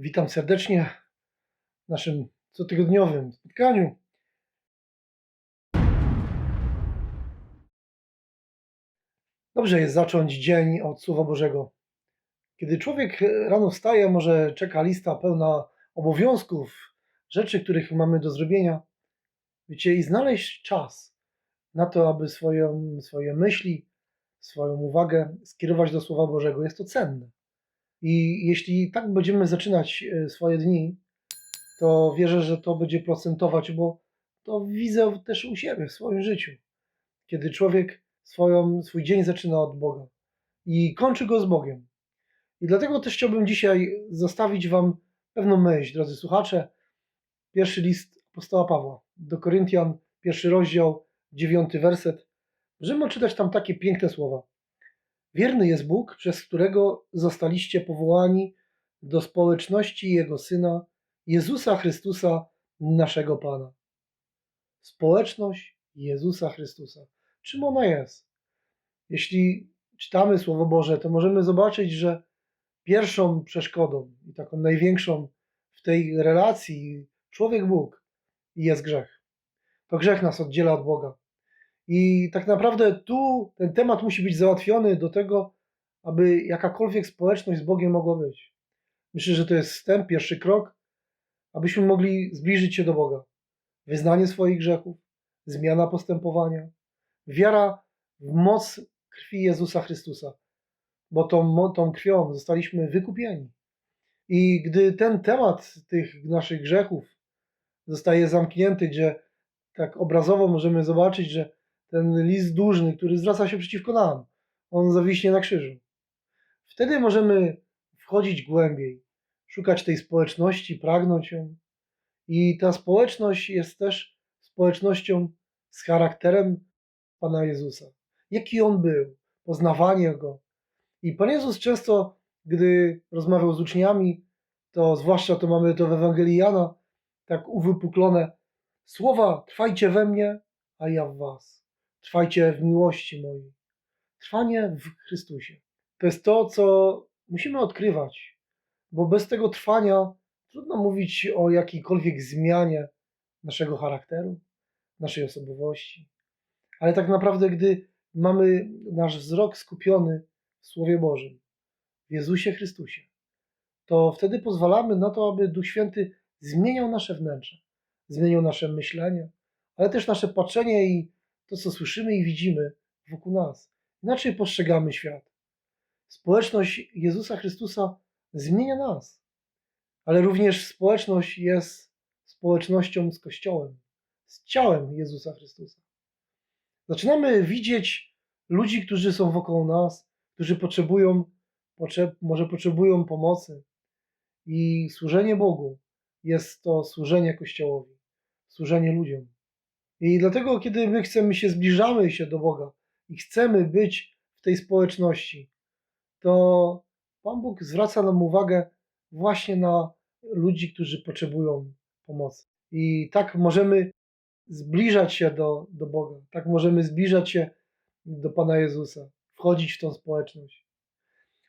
Witam serdecznie w naszym cotygodniowym spotkaniu. Dobrze jest zacząć dzień od Słowa Bożego. Kiedy człowiek rano wstaje, może czeka lista pełna obowiązków, rzeczy, których mamy do zrobienia. Wiecie, i znaleźć czas na to, aby swoją, swoje myśli, swoją uwagę skierować do Słowa Bożego, jest to cenne. I jeśli tak będziemy zaczynać e, swoje dni, to wierzę, że to będzie procentować, bo to widzę też u siebie w swoim życiu. Kiedy człowiek swoją, swój dzień zaczyna od Boga i kończy go z Bogiem. I dlatego też chciałbym dzisiaj zostawić Wam pewną myśl, drodzy słuchacze. Pierwszy list apostoła Pawła do Koryntian, pierwszy rozdział, dziewiąty werset. Możemy odczytać tam takie piękne słowa. Wierny jest Bóg, przez którego zostaliście powołani do społeczności Jego Syna, Jezusa Chrystusa, naszego Pana. Społeczność Jezusa Chrystusa. Czym ona jest? Jeśli czytamy Słowo Boże, to możemy zobaczyć, że pierwszą przeszkodą i taką największą w tej relacji człowiek-Bóg jest grzech. To grzech nas oddziela od Boga. I tak naprawdę tu ten temat musi być załatwiony do tego, aby jakakolwiek społeczność z Bogiem mogła być. Myślę, że to jest wstęp, pierwszy krok, abyśmy mogli zbliżyć się do Boga. Wyznanie swoich grzechów, zmiana postępowania, wiara w moc krwi Jezusa Chrystusa, bo tą, tą krwią zostaliśmy wykupieni. I gdy ten temat tych naszych grzechów zostaje zamknięty, gdzie tak obrazowo możemy zobaczyć, że ten list dłużny, który zwraca się przeciwko nam, on zawiśnie na krzyżu. Wtedy możemy wchodzić głębiej, szukać tej społeczności, pragnąć ją. I ta społeczność jest też społecznością z charakterem Pana Jezusa. Jaki on był, poznawanie go. I Pan Jezus często, gdy rozmawiał z uczniami, to zwłaszcza to mamy to w Ewangelii Jana, tak uwypuklone, słowa trwajcie we mnie, a ja w was. Trwajcie w miłości mojej. Trwanie w Chrystusie. To jest to, co musimy odkrywać, bo bez tego trwania trudno mówić o jakiejkolwiek zmianie naszego charakteru, naszej osobowości. Ale tak naprawdę, gdy mamy nasz wzrok skupiony w Słowie Bożym, w Jezusie Chrystusie, to wtedy pozwalamy na to, aby Duch Święty zmieniał nasze wnętrze, zmieniał nasze myślenie, ale też nasze patrzenie i to, co słyszymy i widzimy wokół nas. Inaczej postrzegamy świat. Społeczność Jezusa Chrystusa zmienia nas, ale również społeczność jest społecznością z Kościołem, z ciałem Jezusa Chrystusa. Zaczynamy widzieć ludzi, którzy są wokół nas, którzy potrzebują, potrzeb, może potrzebują pomocy. I służenie Bogu jest to służenie Kościołowi, służenie ludziom. I dlatego, kiedy my chcemy się, zbliżamy się do Boga i chcemy być w tej społeczności, to Pan Bóg zwraca nam uwagę właśnie na ludzi, którzy potrzebują pomocy. I tak możemy zbliżać się do, do Boga, tak możemy zbliżać się do Pana Jezusa, wchodzić w tą społeczność.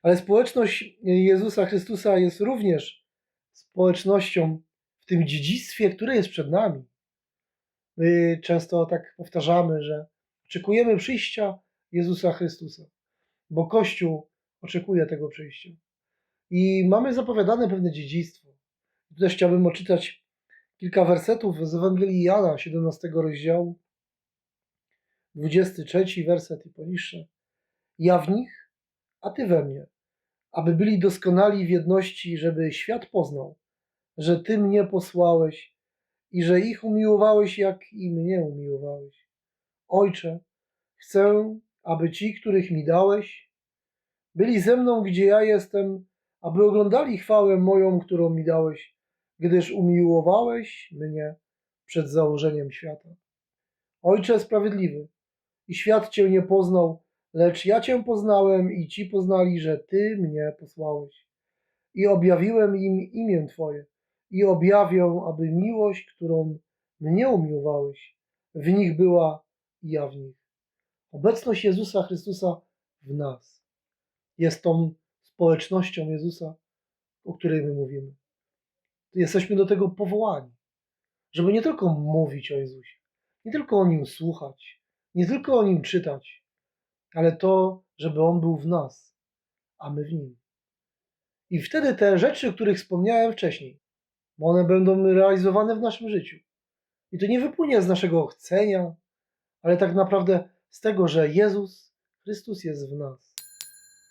Ale społeczność Jezusa Chrystusa jest również społecznością w tym dziedzictwie, które jest przed nami. My często tak powtarzamy, że oczekujemy przyjścia Jezusa Chrystusa, bo Kościół oczekuje tego przyjścia. I mamy zapowiadane pewne dziedzictwo. Tu też chciałbym odczytać kilka wersetów z Ewangelii Jana, 17 rozdziału, 23 werset i poniższe. Ja w nich, a Ty we mnie, aby byli doskonali w jedności, żeby świat poznał, że Ty mnie posłałeś i że ich umiłowałeś, jak i mnie umiłowałeś. Ojcze, chcę, aby ci, których mi dałeś, byli ze mną, gdzie ja jestem, aby oglądali chwałę moją, którą mi dałeś, gdyż umiłowałeś mnie przed założeniem świata. Ojcze sprawiedliwy, i świat Cię nie poznał, lecz ja Cię poznałem i ci poznali, że Ty mnie posłałeś. I objawiłem im imię Twoje i objawię, aby miłość, którą mnie umiłowałeś, w nich była i ja w nich. Obecność Jezusa Chrystusa w nas jest tą społecznością Jezusa, o której my mówimy. jesteśmy do tego powołani, żeby nie tylko mówić o Jezusie, nie tylko o Nim słuchać, nie tylko o Nim czytać, ale to, żeby On był w nas, a my w Nim. I wtedy te rzeczy, o których wspomniałem wcześniej, one będą realizowane w naszym życiu. I to nie wypłynie z naszego chcenia, ale tak naprawdę z tego, że Jezus Chrystus jest w nas.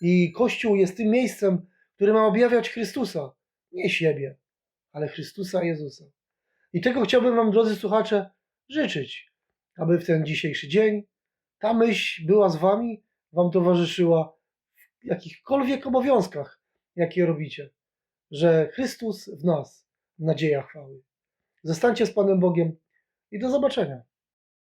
I Kościół jest tym miejscem, które ma objawiać Chrystusa, nie siebie, ale Chrystusa Jezusa. I tego chciałbym Wam, drodzy słuchacze, życzyć, aby w ten dzisiejszy dzień ta myśl była z Wami, Wam towarzyszyła w jakichkolwiek obowiązkach, jakie robicie, że Chrystus w nas, nadzieja chwały. Zostańcie z Panem Bogiem i do zobaczenia.